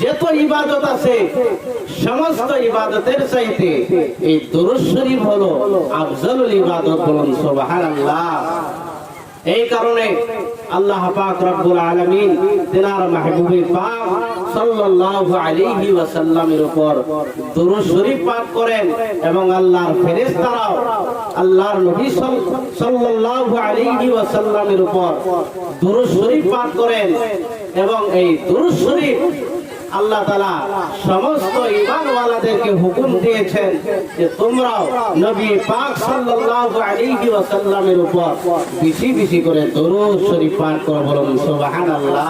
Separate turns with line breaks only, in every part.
যত ইবাদত আছে সমস্ত ইবাদতের চাইতে এই দুরূদ হলো ইবাদত এই কারণে আল্লাহ পাক রব্বুল আলামিন তিনার মাহবুবে পাক সাল্লাল্লাহু আলাইহি ওয়াসাল্লামের উপর দুরূদ শরীফ পাঠ করেন এবং আল্লাহর ফেরেশতারাও আল্লাহর নবী সাল- সাল্লাল্লাহু আলাইহি ওয়াসাল্লামের উপর দুরূদ শরীফ পাঠ করেন এবং এই দুরূদ শরীফ আল্লাহ তালা সমস্ত ইমানওয়ালাদেরকে হুকুম দিয়েছেন যে তোমরাও নবী পাক সাল্লাল্লাহু উপর বেশি বেশি করে দরুদ শরীফ পাঠ করো বলুন, সুবহানাল্লাহ।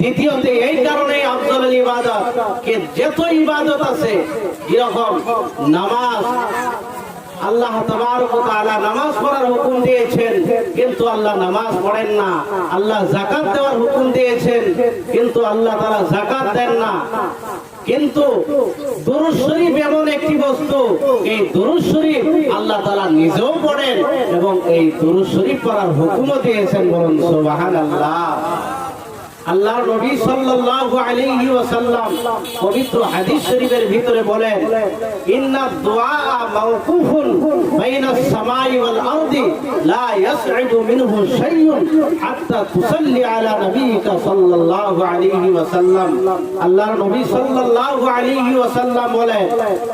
দ্বিতীয়ত, এই কারণে আফজল ইবাদত, কে যত ইবাদত আছে, যেরকম নামাজ আল্লাহ নামাজ পড়ার হুকুম দিয়েছেন, কিন্তু আল্লাহ নামাজ পড়েন না। আল্লাহ যাকাত দেওয়ার হুকুম দিয়েছেন, কিন্তু আল্লাহ তাআলা যাকাত দেন না। কিন্তু দুরূদ শরীফ এমন একটি বস্তু, এই দুরূদ শরীফ আল্লাহ তাআলা নিজেও পড়েন এবং এই দুরূদ শরীফ পড়ার হুকুমও দিয়েছেন বলুন সুবহানাল্লাহ। আল্লাহর নবী সাল্লাল্লাহু আলাইহি ওয়াসাল্লাম পবিত্র হাদিস শরীফের ভিতরে বলেন, ইন্না দুআ মাওকুফুন বাইনাস সামাই ওয়াল আরদি লা ইয়াসউদু মিনহু শাইউন হাত্তা তুসাল্লি আলা নবিয়িকা সাল্লাল্লাহু আলাইহি ওয়াসাল্লাম। আল্লাহর নবী সাল্লাল্লাহু আলাইহি ওয়াসাল্লাম বলেন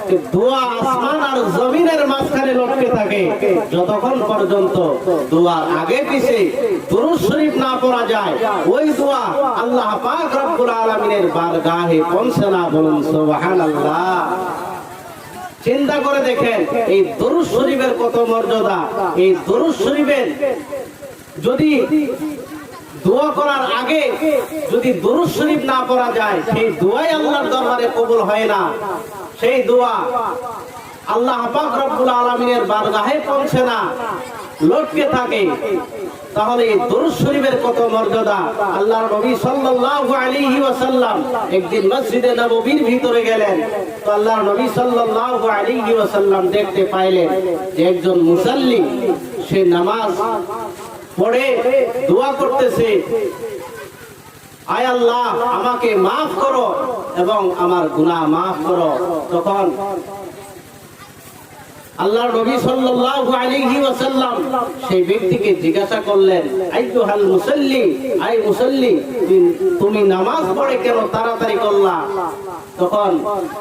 যে দোয়া আসমান আর জমিনের মাঝখানে লটকে থাকে। যতক্ষণ পর্যন্ত দোয়ার আগে পিছে দুরূদ শরীফ না পড়া যায়, ওই দোয়া আল্লাহ পাক রব্বুল আলামিনের বারগাহে পৌঁছে না বলুন, সুবহানাল্লাহ। চিন্তা করে দেখেন, এই দরুদ শরীফের কত মর্যাদা। এই দরুদ শরীফের যদি দোয়া করার আগে যদি দরুদ শরীফ না পড়া যায়, সেই দোয়াই আল্লাহর দরবারে কবুল হয় না। সেই দোয়া আল্লাহ পাক রব্বুল আলামিনের বারগাহে পৌঁছে না। লটকে থাকে। তাহলে দরুদ শরীফের কত মর্যাদা? আল্লাহর নবী সাল্লাল্লাহু আলাইহি ওয়াসাল্লাম একদিন মসজিদে নববীর ভিতরে গেলেন। তো আল্লাহর নবী সাল্লাল্লাহু আলাইহি ওয়াসাল্লাম দেখতে পাইলেন যে একজন মুসাল্লি, সে নামাজ পড়ে, দোয়া করতেছে। আয় আল্লাহ, আমাকে মাফ করো এবং আমার গুনাহ মাফ করো। তখন আল্লাহর নবী সাল্লাল্লাহু আলাইহি ওয়াসাল্লাম সেই ব্যক্তিকে জিজ্ঞাসা করলেন, আইয়ুহাল মুসাল্লি? আই মুসাল্লি তুমি নামাজ পড়ে কেন তাড়াতাড়ি করলা? তখন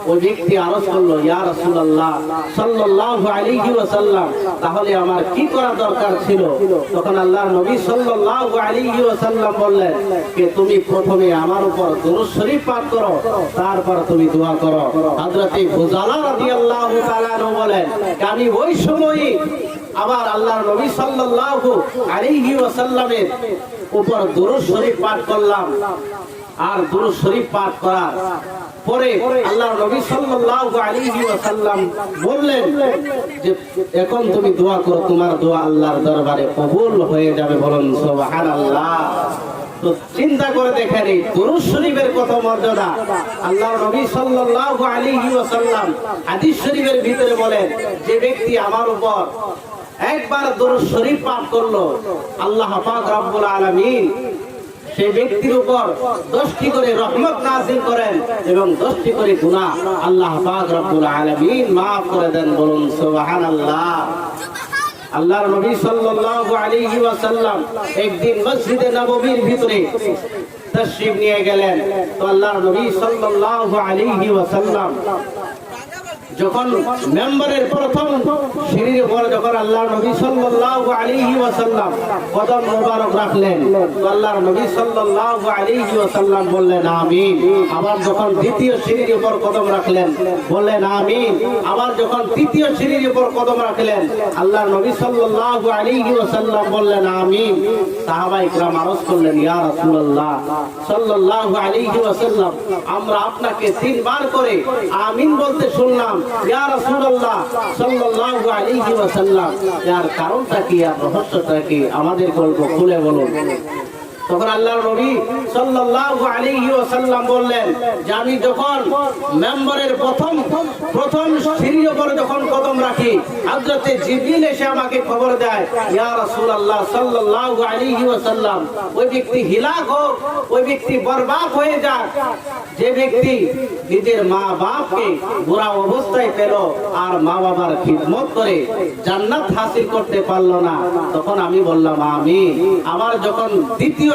ওই ব্যক্তি আরজ করল, ইয়া রাসূলুল্লাহ, সাল্লাল্লাহু আলাইহি ওয়াসাল্লাম, তাহলে আমার কি করা দরকার ছিল? তখন আল্লাহ নবী সাল্লাল্লাহু আলাইহি ওয়াসাল্লাম বললেন যে তুমি প্রথমে আমার উপর দরুদ শরীফ পাঠ করো, তারপর তুমি দোয়া করো। হযরতে বুজালা রাদিয়াল্লাহু বলেন, আমি ওই সময়ই আবার আল্লাহর নবী সাল্লাল্লাহু আলাইহি ওয়াসাল্লামের উপর দরুদ শরীফ পাঠ করলাম। আর দরুদ শরীফ পাঠ করার পরে আল্লাহর নবী সাল্লাল্লাহু আলাইহি ওয়াসাল্লাম বললেন যে, এখন তুমি দোয়া করো, তোমার দোয়া আল্লাহর দরবারে কবুল হয়ে যাবে বলুন, সুবহানাল্লাহ। তো চিন্তা করে দেখেন এই শরীফের কত মর্যাদা। আল্লাহর নবী সাল্লাল্লাহু আলাইহি ওয়াসাল্লাম হাদিস শরীফের ভিতরে বলেন, যে ব্যক্তি আমার উপর একবার দরুদ শরীফ পাঠ করল, আল্লাহ পাক রব্বুল আলামিন সেই ব্যক্তির উপর দশটি করে রহমত নাজিল করেন এবং দশটি করে গুনাহ আল্লাহ পাক রব্বুল আলামিন maaf করে দেন বলুন সুবহানাল্লাহ। আল্লাহর নবী সাল্লাল্লাহু আলাইহি ওয়াসাল্লাম একদিন মসজিদে নববীর ভিতরে তশরিফ নিয়ে গেলেন। তো আল্লাহর নবী সাল্লাল্লাহু আলাইহি ওয়াসাল্লাম যখন মেম্বারের প্রথম সিঁড়ির উপরে যখন আল্লাহ নবী সাল্লাহ আলী ওয়াসাল্লাম কদম মোবারক রাখলেন আল্লাহ নবী সাল্লাহ আলী ওয়াসাল্লাম বললেন আমি আবার যখন দ্বিতীয় সিঁড়ির উপর কদম রাখলেন, বললেন আমি আবার যখন তৃতীয় সিঁড়ির উপর কদম রাখলেন আল্লাহ নবী সাল্লাহ আলী ওয়াসাল্লাম বললেন আমি তাহাবাই গ্রাম আরজ করলেন ইয়ার রাসূলুল্লাহ সাল্লাহ আলী ওয়াসাল্লাম, আমরা আপনাকে তিনবার করে আমিন বলতে শুনলাম ইয়া রাসূলুল্লাহ, সাল্লাল্লাহু আলাইহি ওয়াসাল্লাম। এর কারণটা কি আর রহস্যটা কি? আমাদের গল্প খুলে বলুন। তখন আল্লাহর নবী সাল্লাল্লাহু আলাইহি ওয়াসাল্লাম বললেন যে আমি যখন মেম্বারের প্রথম প্রথম সিঁড়ির উপর যখন কদম রাখি, হযরতে জিবরিল এসে আমাকে খবর দেয়, ইয়া রাসূলুল্লাহ সাল্লাল্লাহু আলাইহি ওয়াসাল্লাম, ওই ব্যক্তি হিলাক হোক, ওই ব্যক্তি বরবাদ হয়ে যাক। যে ব্যক্তি নিজের মা বাপকে বুড়া অবস্থায় পেল আর মা বাবার খিদমত করে জান্নাত হাসিল করতে পারল না, তখন আমি বললাম আমি আবার যখন দ্বিতীয়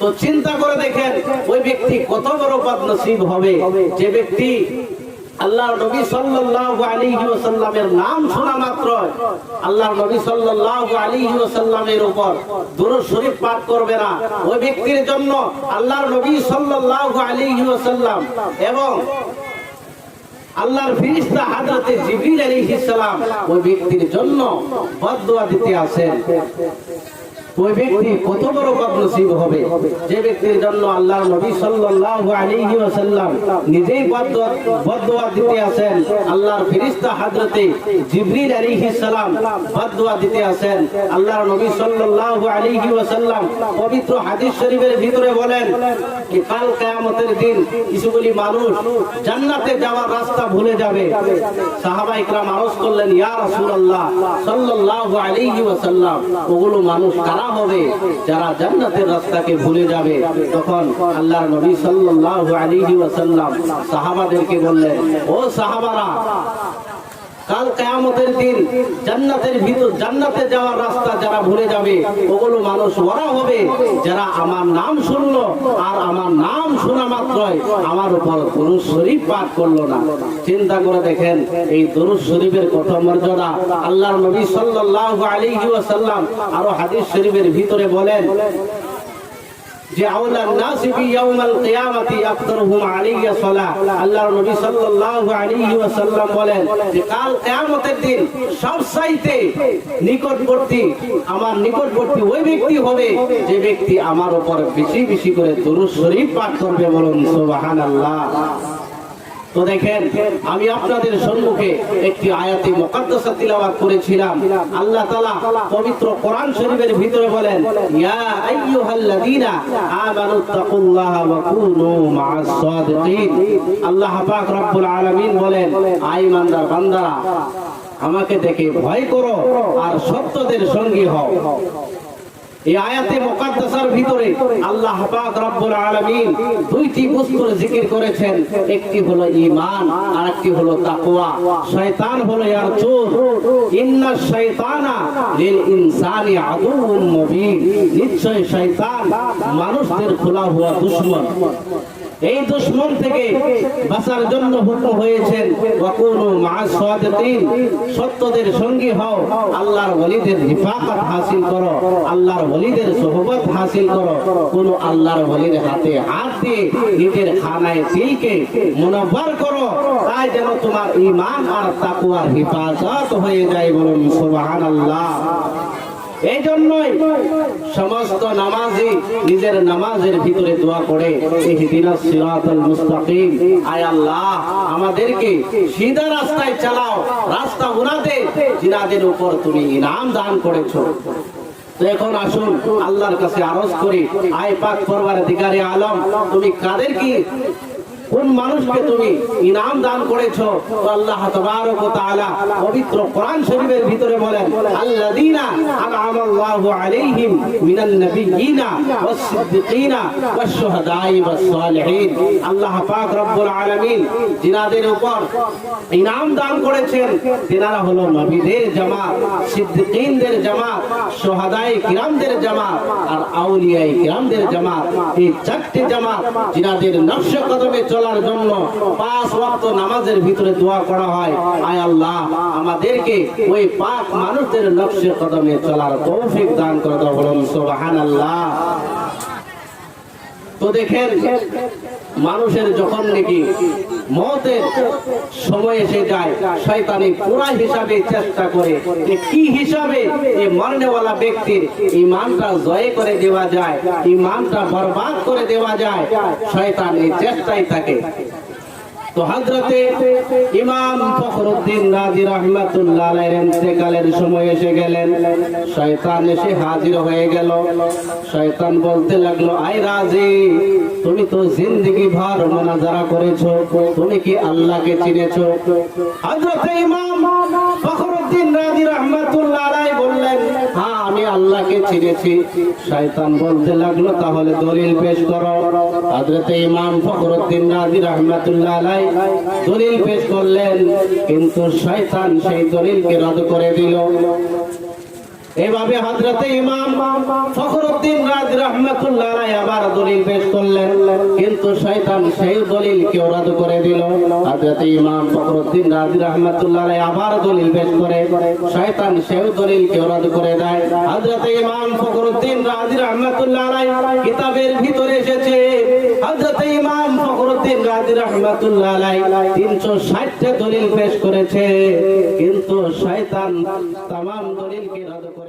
তো চিন্তা করে দেখেন, ওই ব্যক্তি কত বড় নসিব হবে। যে ব্যক্তি আল্লাহর নবী সাল্লাল্লাহু আলাইহি ওয়াসাল্লামের নাম শোনা মাত্র। আল্লাহর নবী সাল্লাল্লাহু আলাইহি ওয়াসাল্লামের উপর দুরূদ শরীফ পাঠ করবে না। ওই ব্যক্তির জন্য আল্লাহর নবী সাল্লাল্লাহু আলাইহি ওয়াসাল্লাম এবং আল্লাহর ফিরিস্তা হাজরতে জিবরিল আলাইহিস সালাম ওই ব্যক্তির জন্য বদদুয়া দিতে আসেন। ওই ব্যক্তি কত বড় বদনসিব হবে? যে ব্যক্তির জন্য আল্লাহর নবী সাল্লাল্লাহু নিজেই বদদুয়া দিতে আসেন, আল্লাহর ফেরেশতা হযরতে জিবরিল আলাইহিস সালাম বদদুয়া দিতে আসেন, আল্লাহর নবী সাল্লাল্লাহু আলাইহি ওয়াসাল্লাম পবিত্র হাদিস শরীফের ভিতরে বলেন কাল কিয়ামতের দিন কিছুগুলি মানুষ জান্নাতে যাওয়ার রাস্তা ভুলে যাবে। সাহাবা ইকরাম আরজ করলেন, ইয়া রাসূলুল্লাহ সাল্লাল্লাহু আলাইহি ওয়াসাল্লাম, ওগুলো মানুষ কারা হবে, যারা জান্নাতের রাস্তাকে ভুলে যাবে, তখন আল্লাহর নবী সাল্লাল্লাহু আলাইহি ওয়াসাল্লাম সাহাবাদেরকে বললেন, ও সাহাবারা কাল কিয়ামতের দিন জান্নাতের ভিতর, জান্নাতে যাওয়ার রাস্তা যারা ভুলে যাবে, ওগুলো মানুষ ওরা হবে যারা আমার নাম শুনলো আর আমার নাম শোনা মাত্রই আমার উপর দরুদ শরীফ পাঠ করল না। চিন্তা করে দেখেন, এই দরুদ শরীফের কত মর্যাদা। আল্লাহর নবী সাল্লাল্লাহু আলাইহি ওয়াসাল্লাম আরও হাদিস শরীফের ভিতরে বলেন যে আওলান নাস ফি ইয়াউমাল কিয়ামাতি আকতারুহুম আলাইয়া সালাহ। আল্লাহর নবী সাল্লাল্লাহু আলাইহি ওয়াসাল্লাম বলেন যে, কাল কিয়ামতের দিন সবচাইতে নিকটবর্তী, আমার নিকটবর্তী ওই ব্যক্তি হবে যে ব্যক্তি আমার উপর বেশি বেশি করে দরুদ শরীফ পাঠ করবে বলুন, সুবহানাল্লাহ। তো দেখেন, আমি আপনাদের সম্মুখে একটি আয়াতি মুকাদ্দাসা করেছিলাম। আল্লাহ তাআলা পবিত্র কোরআন শরীফের ভিতরে বলেন, ইয়া আইয়ুহাল্লাযীনা আমানুত্তাকুল্লাহা ওয়া কুনু আল্লাহ পাক বলেন আই ইমানদার বান্দারা, আমাকে দেখে ভয় করো আর সত্যদের সঙ্গী হও। এই আয়াতে মোকাদ্দাসার ভিতরে আল্লাহ পাক রব্বুল আলামিন দুইটি বস্তুর জিকির করেছেন। একটি হলো ঈমান আর একটি হলো তাকওয়া। শয়তান হলো ইয়ার চোর। ইন্না শয়তানা লিল ইনসানি আদুউম মুবিন। নিশ্চয় শয়তান মানুষদের খোলা হওয়া দুশমন। এই দুশ্মন থেকে বাঁচার জন্য হুকুম হয়েছেন। ওয়াকুনু মা'আস সাদিকিন। সত্যদের সঙ্গী হও। আল্লাহর ওলিদের হিফাজত হাসিল করো। আল্লাহর ওলিদের সোহবত হাসিল করো। কোন আল্লাহর ওলির হাতে হাত দিয়ে নিজের খানায় তিলকে মুনাব্বার করো। তাই যেন তোমার ঈমান আর তাকওয়ার হিফাজত হয়ে যায় বলুন সুবহানাল্লাহ। এই জন্যই সমস্ত নামাজি নিজের নামাজের ভিতরে দোয়া করে আল্লাহ, আমাদেরকে সিধা রাস্তায় চালাও, রাস্তা উনাতে, জিনাদের উপর তুমি ইনাম দান করেছ। এখন আসুন, আল্লাহর কাছে আরজ করি, আয় পাক পরবার দিগারে আলম, তুমি কাদের কি কোন মানুষকে তুমি ইনাম দান করেছ? আল্লাহ তাআলা পবিত্র শরীফের ভিতরে বলেন, আল্লাযীনা আন'আমাল্লাহু আলাইহিম মিনান নাবিয়্যিনা ওয়াস-সিদ্দিকিনা ওয়াশ-শুহাদাই ওয়াস-সালিহিন। আল্লাহ পাক রব্বুল আলামিন জিনাদের উপর ইনাম দান করেছেন, তিনারা হলো নবীদের জামাত, সিদ্দিকিনদের জামাত, শুহাদাই কিরামদের জামাত আর আউলিয়াই কিরামদের জামাত। এই চারটি জামাত জিনাদের নকশ কদমে চলার জন্য পাঁচ রক্ত নামাজের ভিতরে দোয়া করা হয়। আয় আল্লাহ, আমাদেরকে ওই পাক মানুষদের লক্ষ্যের কদমে চলার তৌফিক দান করে দেওয়া বলুন সোহান
আল্লাহ
তো দেখেন মানুষের যখন নাকি মতের সময় এসে যায়, শয়তানি পুরা হিসাবে চেষ্টা করে যে কি হিসাবে এই মরনেওয়ালা ব্যক্তির ইমানটা জয় করে দেওয়া যায় ইমানটা বরবাদ করে দেওয়া যায়, শয়তান এই চেষ্টাই থাকে। তো হযরতে ইমাম ফখরুদ্দিন রাজি রহমাতুল্লাহ আলাইহির ইন্তেকালের সময় এসে গেলেন। শয়তান এসে হাজির হয়ে গেল। শয়তান বলতে লাগল আই রাজি, তুমি তো জিন্দেগি ভর মোনাজারা করেছ, তুমি কি আল্লাহকে চিনেছো? হযরতে ইমাম ফখরুদ্দিন রাজি রহমাতুল্লাহ আলাইহি বললেন হ্যাঁ আমি আল্লাহকে ছেড়েছি শয়তান বলতে লাগল, তাহলে দলিল পেশ করো। হযরতে ইমাম ফখরুদ্দিন রাজি রহমাতুল্লাহ আলাই দলিল পেশ করলেন, কিন্তু শয়তান সেই দলিলকে রদ করে দিল। এভাবে হজরতে ইমাম ফখরুদ্দিন রাজ রহমতুল্লাহ রায় আবার দলিল পেশ করলেন কিন্তু শয়তান সেই দলিল কেউ ওরাদ করে দিল হজরতে ইমাম ফখরুদ্দিন রাজ রহমতুল্লাহ রায় আবার দলিল পেশ করে শয়তান সেই দলিল কেউ ওরাদ করে দেয় হজরতে ইমাম ফখরুদ্দিন রাজ রহমতুল্লাহ রায় কিতাবের ভিতরে এসেছে হজরতে ইমাম ফখরুদ্দিন রাজ রহমতুল্লাহ রায় তিনশো ষাটটা দলিল পেশ করেছে কিন্তু শয়তান তাম দলিলকে রদ